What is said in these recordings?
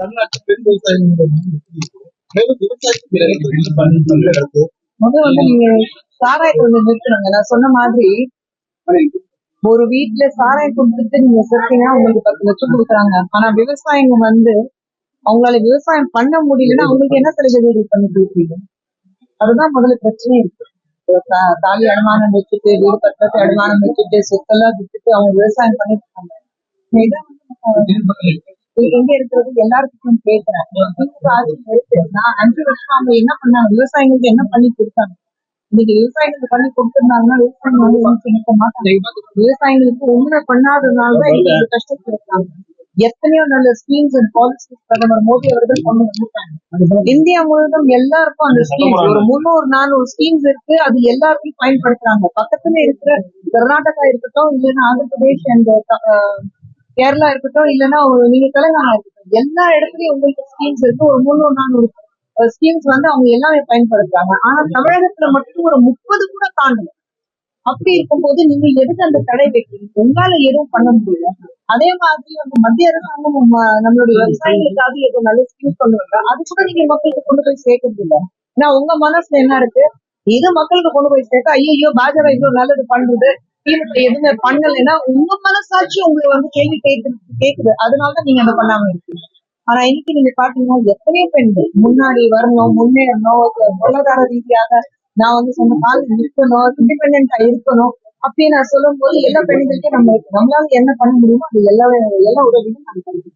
தமிழ்நாட்டு பெண் விவசாயிகள் மேலும் விவசாயத்துக்கு என்ன பண்ணி தமிழகத்து முதல்ல வந்து நீங்க சாராயத்தை வந்து நிறுத்தணுங்க நான் சொன்ன மாதிரி ஒரு வீட்டுல சாராயம் கொடுத்துட்டு நீங்க சேர்த்தீங்கன்னா உங்களுக்கு பத்து லட்சம் கொடுக்குறாங்க. ஆனா விவசாயிங்க வந்து அவங்களால விவசாயம் பண்ண முடியலன்னா அவங்களுக்கு என்ன சலுகைகள் பண்ணி கொடுப்பீங்க? அதுதான் முதல்ல பிரச்சனை இருக்கு. தாலி அடமானம் வச்சுட்டு வீடு பத்திரத்தை அடமானம் வச்சுட்டு சொத்தெல்லாம் விட்டுட்டு அவங்க விவசாயம் பண்ணிட்டு இருக்காங்க. எங்க இருக்கிறது எல்லாருக்கும் கேட்கிறேன் நான் அஞ்சு வருஷம் அவங்க என்ன பண்ணாங்க? விவசாயிகளுக்கு என்ன பண்ணி கொடுத்தாங்க? இன்னைக்கு விவசாயிகளுக்கு பண்ணி கொடுத்திருந்தாங்கன்னா விவசாயம் வந்து நினைக்க மாட்டாங்க. விவசாயிகளுக்கு ஒண்ணுமே பண்ணாததுனாலதான் இந்த கஷ்டத்துல இருக்காங்க எத்தனையோ நல்ல ஸ்கீம்ஸ் அண்ட் பாலிசிஸ் பிரதமர் மோடி அவர்கள் கொண்டு வந்துட்டாங்க. இந்தியா முழுவதும் எல்லாருக்கும் அந்த ஸ்கீம்ஸ் ஒரு முந்நூறு நானூறு ஸ்கீம்ஸ் இருக்கு. அது எல்லாருக்கும் பயன்படுத்துறாங்க. பக்கத்துல இருக்கிற கர்நாடகா இருக்கட்டும் இல்லைன்னா ஆந்திர பிரதேஷ் அண்ட் கேரளா இருக்கட்டும் இல்லைன்னா நீங்க தெலுங்கானா இருக்கட்டும் எல்லா இடத்துலயும் உங்களுக்கு ஸ்கீம்ஸ் இருக்கு. ஒரு முந்நூறு நானூறு ஸ்கீம்ஸ் வந்து அவங்க எல்லாமே பயன்படுத்துறாங்க. ஆனா தமிழகத்துல மட்டும் ஒரு முப்பது கூட தாண்டல. அப்படி இருக்கும்போது நீங்க எதுக்கு அந்த தடை வைக்கிறீங்க? உங்களால எதுவும் பண்ண முடியல. அதே மாதிரி வந்து மத்திய அரசாங்கம் நம்ம- நம்மளுடைய விவசாயிகளுக்காக ஏதோ நல்ல ஸ்கீம்ஸ் கொண்டு வந்தா அது கூட நீங்க மக்களுக்கு கொண்டு போய் சேர்க்கறது இல்லை. ஏன்னா உங்க மனசுல என்ன இருக்கு? இது மக்களுக்கு கொண்டு போய் சேர்க்க ஐயோ பாஜக இவ்வளவு நல்லது பண்றது. தீர்ப்பு எதுவுமே பண்ணலைன்னா உங்க மனசாட்சி உங்களை வந்து கேள்வி கேட்குது கேக்குது. அதனாலதான் நீங்க அதை பண்ணாம இருக்கீங்க. ஆனா இன்னைக்கு நீங்க பாத்தீங்கன்னா எத்தனையோ பெண்கள் முன்னாடி வரணும் முன்னேறணும் பொருளாதார ரீதியாக நான் வந்து சொன்ன கால நிற்கணும் இண்டிபெண்டா இருக்கணும் அப்படின்னு நான் சொல்லும் போது எல்லா பெண்களுக்கும் நம்ம நம்மளால என்ன பண்ண முடியுமோ அது எல்லா எல்லா உதவியும் நம்ம பண்ணுவோம்.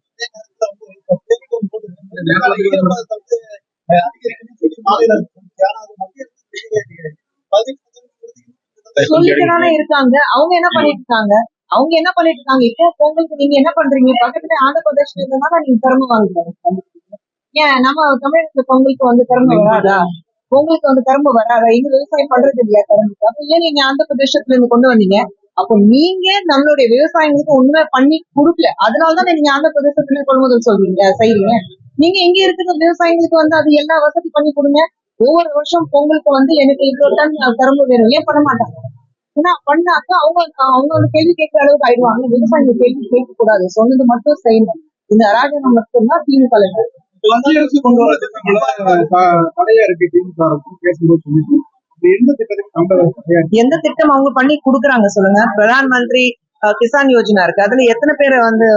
சொல்லிட்டு இருக்காங்க. அவங்க என்ன பண்ணிட்டு இருக்காங்க அவங்க என்ன பண்ணிட்டு இருக்காங்க இப்போ பொங்கலுக்கு நீங்க என்ன பண்றீங்க? பக்கத்துல ஆந்திர பிரதேஷ்ல இருந்தனால நீங்க திறமை வாங்குறாங்க? ஏன் நம்ம தமிழகத்துல பொங்கலுக்கு வந்து திறமை வராதா? பொங்கலுக்கு வந்து திறமை வராதா? இங்க விவசாயம் பண்றது இல்லையா திறமைக்கு? அப்ப ஏன் நீங்க ஆந்திர பிரதேசத்துல இருந்து கொண்டு வந்தீங்க? அப்போ நீங்க நம்மளுடைய விவசாயிகளுக்கு ஒண்ணுமே பண்ணி கொடுக்கல. அதனாலதான் நீங்க ஆந்திர பிரதேசத்துல கொள்முதல் சொல்றீங்க செய்றீங்க. நீங்க எங்க இருக்கிற விவசாயிகளுக்கு வந்து அது எல்லா வசதி பண்ணி கொடுங்க. ஒவ்வொரு வருஷம் பொங்கலுக்கு வந்து எனக்கு இவ்வளவு டன் கரும்பு வேணும். ஏன் பண்ண மாட்டாங்க? ஏன்னா பண்ணாக்க அவங்க அவங்க வந்து கேள்வி கேட்கிற அளவுக்கு ஆயிடுவாங்க. விவசாயிகள் கேள்வி கேட்க கூடாது சொன்னது மட்டும் செய்யணும். இந்த அராஜகம் மட்டும்தான் திமுக எந்த திட்டம் அவங்க பண்ணி கொடுக்குறாங்க சொல்லுங்க. பிரதான் மந்திரி கிசான் யோஜனா இருக்கு. அதுல எத்தனை பேர் வந்து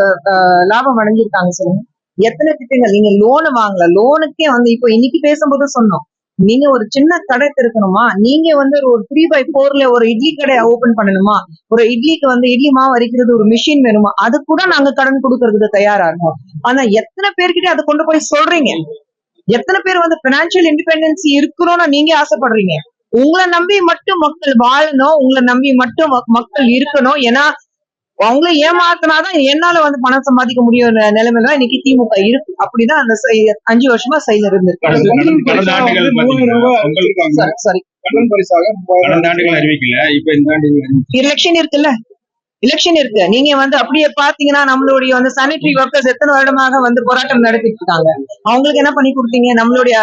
லாபம் அடைஞ்சிருக்காங்க சொல்லுங்க. எத்தனை திட்டங்கள்? நீங்க லோனு வாங்கல. லோனுக்கே வந்து இப்போ இன்னைக்கு பேசும்போது சொன்னோம். நீங்க ஒரு சின்ன கடை திறக்கணுமா? நீங்க வந்து ஒரு த்ரீ பை ஃபோர்ல ஒரு இட்லி கடை ஓபன் பண்ணணுமா? ஒரு இட்லிக்கு வந்து இட்லி மாவு அரைக்கிறது ஒரு மிஷின் வேணுமா? அது கூட நாங்க கடன் கொடுக்கறதுக்கு தயாரா இருக்கோம். ஆனா எத்தனை பேர்கிட்ட அதை கொண்டு போய் சொல்றீங்க? எத்தனை பேர் வந்து பினான்சியல் இண்டிபெண்டன்சி இருக்கணும்னு நீங்க ஆசைப்படுறீங்க? உங்களை நம்பி மட்டும் மக்கள் வாழணும். உங்களை நம்பி மட்டும் மக்- மக்கள் இருக்கணும். ஏன்னா அவங்கள ஏமாத்தினாதான் என்னால வந்து பணம் சம்பாதிக்க முடியும் நிலைமையில தான் இன்னைக்கு திமுக இருக்கு. அப்படிதான் அந்த அஞ்சு வருஷமா செயல் இருந்திருக்கு. சாரி எலெக்ஷன் இருக்குல்ல? எலெக்ஷன் இருக்கு. நீங்க வந்து அப்படியே பாத்தீங்கன்னா நம்மளுடைய வந்து சானிட்டரி ஒர்க்கர்ஸ் எத்தனை வருடமாக வந்து போராட்டம் நடத்திட்டு இருக்காங்க? அவங்களுக்கு என்ன பண்ணி கொடுத்தீங்க? நம்மளுடைய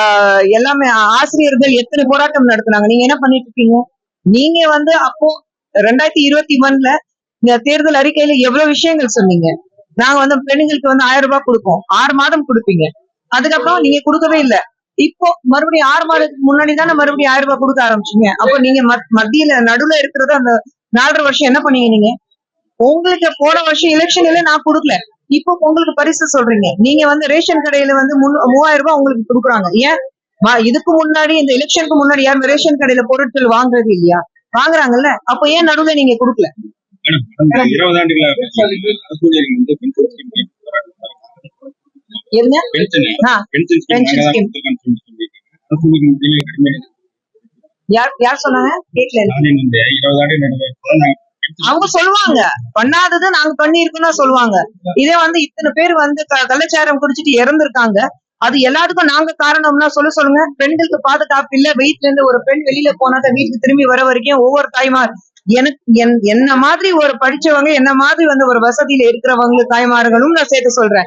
ஆஹ், எல்லாமே ஆசிரியர்கள் எத்தனை போராட்டம் நடத்துனாங்க? நீங்க என்ன பண்ணிட்டு இருக்கீங்க? நீங்க வந்து அப்போ ரெண்டாயிரத்தி இருபத்தி ஒண்ணுல நீங்க தேர்தல் அறிக்கையில எவ்வளவு விஷயங்கள் சொன்னீங்க? நாங்க வந்து பெண்களுக்கு வந்து ஆயிரம் ரூபாய் கொடுப்போம். ஆறு மாதம் கொடுப்பீங்க. அதுக்கப்புறம் நீங்க கொடுக்கவே இல்ல. இப்போ மறுபடியும் ஆறு மாதத்துக்கு முன்னாடி தானே மறுபடியும் ஆயிரம் ரூபாய் கொடுக்க ஆரம்பிச்சீங்க. அப்போ நீங்க மத்தியில நடுவுல இருக்கிறத அந்த நாலரை வருஷம் என்ன பண்ணீங்க நீங்க? உங்களுக்கு போன வருஷம் எலெக்ஷன்ல நான் கொடுக்கல. இப்போ உங்களுக்கு பரிசு சொல்றீங்க. நீங்க வந்து ரேஷன் கடையில வந்து மூவாயிரம் ரூபாய் உங்களுக்கு கொடுக்குறாங்க. ஏன்? இதுக்கு முன்னாடி இந்த எலெக்ஷனுக்கு முன்னாடி யாரும் ரேஷன் கடையில பொருட்கள் வாங்குறது இல்லையா? வாங்குறாங்கல்ல. அப்ப ஏன் நடுவுல நீங்க கொடுக்கல? இருபது ஆண்டுகளா யார் சொன்னாங்க? அவங்க சொல்லுவாங்க. பண்ணாதது நாங்க பண்ணிருக்கோம்னு சொல்லுவாங்க. இதே வந்து இத்தனை பேர் வந்து க- கள்ளச்சாரம் குடிச்சிட்டு இறந்திருக்காங்க. அது எல்லாத்துக்கும் நாங்க காரணம்னா சொல்ல சொல்லுங்க. பெண்களுக்கு பாதுகாப்பு இல்ல. வீட்டுல இருந்து ஒரு பெண் வெளியில போனாக்க வீட்டுக்கு திரும்பி வர வரைக்கும் ஒவ்வொரு தாய்மார் எனக்கு என்- என்ன மாதிரி ஒரு படிச்சவங்க என்ன மாதிரி வந்து ஒரு வசதியில இருக்கிறவங்களுக்கு தாய்மார்களும் நான் சேர்த்து சொல்றேன்.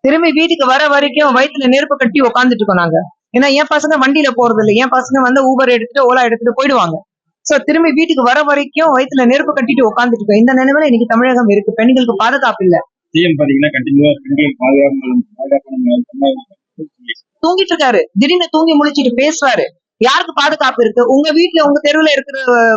திரும்பி வீட்டுக்கு வர வரைக்கும் வயித்துல நெருப்பு கட்டி உட்காந்துட்டு இருக்கோம் நாங்க. ஏன்னா என் பசங்க வண்டியில போறது இல்லை என் பசங்க வந்து ஊபர் எடுத்துட்டு ஓலா எடுத்துட்டு போயிடுவாங்க. சோ திரும்பி வீட்டுக்கு வர வரைக்கும் வயித்துல நெருப்பு கட்டிட்டு உட்காந்துட்டு இருக்கோம். இந்த நிலைமையில இன்னைக்கு தமிழகம் இருக்கு. பெண்களுக்கு பாதுகாப்பு இல்ல. தூங்கிட்டு இருக்காரு. திடீர்னு தூங்கி முழிச்சிட்டு பேசுவாரு. யாருக்கு பாதுகாப்பு இருக்கு? உங்க வீட்ல உங்க தெருவுல இருக்கிற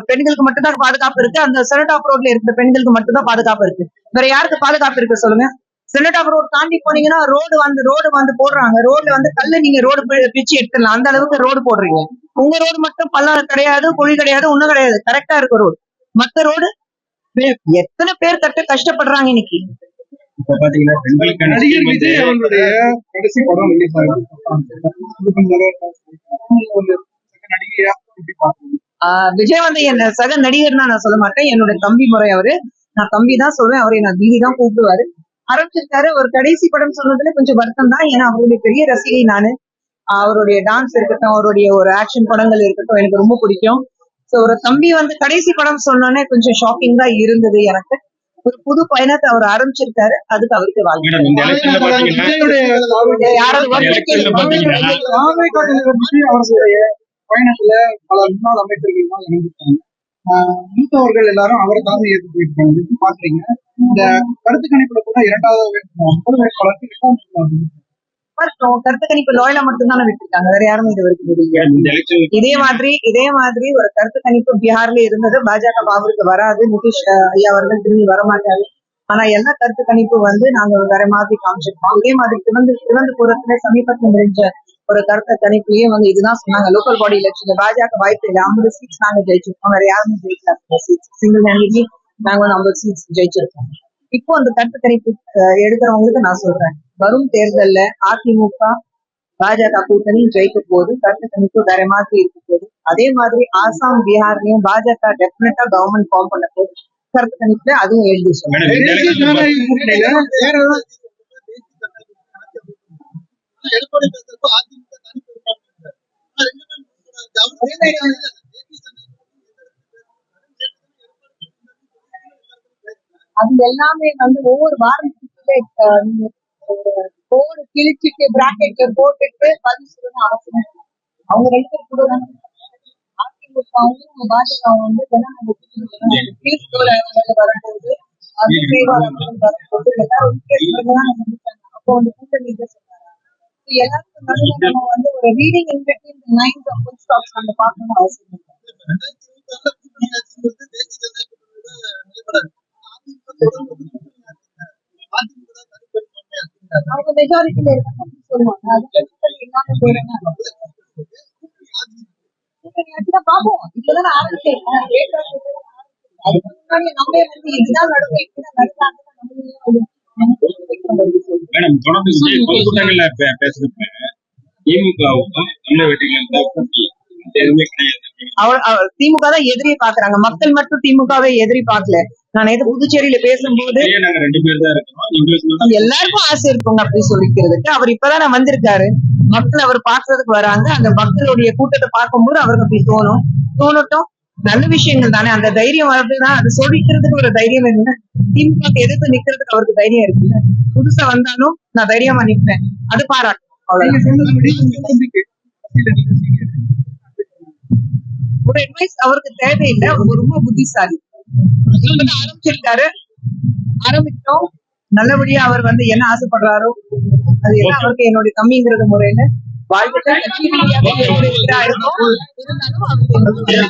பெண்களுக்கு மட்டும் தான் பாதுகாப்பு இருக்கு. அந்த செனட் ரோட்ல இருக்கிற பெண்களுக்கு மட்டும் தான் பாதுகாப்பு இருக்கு. வேற யாருக்கு பாதுகாப்பு இருக்கு சொல்லுங்க? செனட் ரோட் தாண்டி போனீங்கன்னா ரோடு வந்து ரோடு வந்து போடுறாங்க. ரோட்ல வந்து கல்லு நீங்க ரோடு பிச்சு எடுத்துடலாம். அந்த அளவுக்கு ரோடு போடுறீங்க. உங்க ரோடு மட்டும் பள்ளம் கிடையாது குழி கிடையாது ஒண்ணும் கிடையாது. கரெக்டா இருக்கு ரோடு மத்த ரோடு எத்தனை பேர் கட்ட கஷ்டப்படுறாங்க இன்னைக்கு? நடிகர் விஜய் அவர்களுடைய கடைசி படம். நடிகையா விஜய் வந்து என்ன சக நடிகர்னா நான் சொல்ல மாட்டேன். என்னோட தம்பி முறை அவரு. நான் தம்பி தான் சொல்வேன். அவரை நான் தீதி தான் கூப்பிடுவாரு. ஆரம்பிச்சிருக்காரு. ஒரு கடைசி படம் சொன்னதுல கொஞ்சம் வருத்தம் தான். ஏன்னா அவருடைய பெரிய ரசிகை நானு. அவருடைய டான்ஸ் இருக்கட்டும் அவருடைய ஒரு ஆக்ஷன் படங்கள் இருக்கட்டும் எனக்கு ரொம்ப பிடிக்கும். சோ ஒரு தம்பி வந்து கடைசி படம் சொன்னோன்னே கொஞ்சம் ஷாக்கிங் தான் இருந்தது எனக்கு. ஒரு புது பயணத்தை அவர் ஆரம்பிச்சிருக்காரு. அதுக்கு அவருக்கு வாழ்க்கை பயணத்துல பல முன்னாள் அமைச்சர்கள் எல்லாம் இணைந்திருக்காங்க ஆஹ் மூத்தவர்கள் எல்லாரும் அவரை தான் ஏற்று போயிருக்காங்க. எப்படி பாக்குறீங்க? இந்த கருத்து கணிப்புல கூட இரண்டாவது வேட்பாளர், முதல் வேட்பாளருக்கு. கருத்து கணிப்பு லோயலா மட்டும்தானே விட்டுருக்காங்க. வேற யாருமே இது வரைக்கும் இதே மாதிரி இதே மாதிரி ஒரு கருத்து கணிப்பு பீகார்ல இருந்தது. பாஜக அவருக்கு வராது. நிதிஷ் ஐயா அவர்கள் திரும்பி வரமாட்டாரு. ஆனா எல்லா கருத்து கணிப்பு வந்து நாங்க வேற மாதிரி காமிச்சிருக்கோம். இதே மாதிரி திறந்து திருவனந்தபுரத்துல சமீபத்தில் முடிஞ்ச ஒரு கருத்து கணிப்புலயே வந்து இதுதான் சொன்னாங்க. லோக்கல் பாடி எலெக்ஷன் பாஜக வாய்ப்பு இல்லை. ஐம்பது சீட்ஸ் நாங்க ஜெயிச்சிருக்கோம். வேற யாருமே ஜெயிக்கல. சீட்ஸ் சிங்கிள் ஹேண்ட்லி நாங்க வந்து ஐம்பது சீட்ஸ் ஜெயிச்சிருக்கோம். இப்போ அந்த கருத்து கணிப்பு எடுக்கிறவங்களுக்கு நான் சொல்றேன். வரும் தேர்தல்ல அதிமுக பாஜக கூட்டணி ஜெயிக்க போகுது. கருத்து கணிப்பு வேற மாதிரி இருக்க போகுது. அதே மாதிரி ஆசாம் பீகார்லயும் பாஜக டெஃபினட்டா கவர்மெண்ட் ஃபார்ம் பண்ண போகுது. கருத்து கணிப்புல அதுவும் எழுதி சொல்லுங்க எடப்பாடி பேசுறப்போ அதிமுக தனி பெரும்பான்மை அது என்னன்னா அவர் அது எல்லாமே வந்து ஒவ்வொரு வாரத்துக்குள்ளே கோடு கிழிச்சிட்டு பிராக்கெட்ல போட்டுட்டு பதில் சொல்லணும் அவசியம் இல்லை. அவங்க ரெண்டு பேரும் கூட தான் அதிமுகவும் பாஜகவும் வந்து ஜனநாயக வரும்போது அது தேவாலயங்கள் வரும்போது எல்லாரும் வித்தியாசமா தான் சந்திச்சாங்க. அப்போ வந்து கூட்டணி இதை சொன்னாங்க So எல்லாருக்கும் நடுவுல நம்ம வந்து ஒரு reading in between the lines of stops நம்ம பார்க்கணும் அவசியம் இல்லை. அவங்க மெஜாரிட்டியில இருக்காங்க சொல்லுவாங்க. அது இல்லாம பார்ப்போம். இப்பதான் ஆரம்பிச்சேன். அதுக்கு முன்னாடி நம்மளே வந்து இதுதான் நடக்கும் இப்படிதான் நம்ம மேடம் தொடர்ந்து பொதுக்கூட்டங்கள்ல பேசுறப்ப திமுகவுக்கும் தமிழக வெற்றிகளுக்கும் எதுவுமே கிடையாது திமுக தான் எதிரியை பாக்குறாங்க மக்கள் மட்டும் திமுகவை எதிரி பார்க்கல. நான் நேத்து புதுச்சேரியில பேசும்போது எல்லாருக்கும் ஆசை இருக்குங்க அப்படி சொல்லிக்கிறதுக்கு. அவர் இப்பதானே வந்திருக்காரு. மக்கள் அவர் பாக்குறதுக்கு வராங்க. அந்த மக்களுடைய கூட்டத்தை பார்க்கும்போது அவருக்கு அப்படி தோணும். தோணட்டும். நல்ல விஷயங்கள் தானே. அந்த தைரியம் வருதுதான் அது சொல்லிக்கிறதுக்கு ஒரு தைரியம் என்ன திமுக எதிர்த்து நிக்கிறதுக்கு அவருக்கு தைரியம் இருக்குல்ல. புதுசா வந்தாலும் நான் தைரியமா நிற்பேன் அது பாராட்டும். ஒரு அட்வைஸ் அவருக்கு தேவையில்லை. அவர் ரொம்ப புத்திசாலி. ஆரம்பிச்சிருக்காரு. ஆரம்பிச்சோம் நல்லபடியா அவர் வந்து என்ன ஆசைப்படுறாரோ அது எல்லாம் அவருக்கு என்னுடைய தம்பிங்கிறது முறையில வாழ்க்கை கட்சி ரீதியாக என்னுடைய எதிரா இருக்கும் இருந்தாலும் என்னுடைய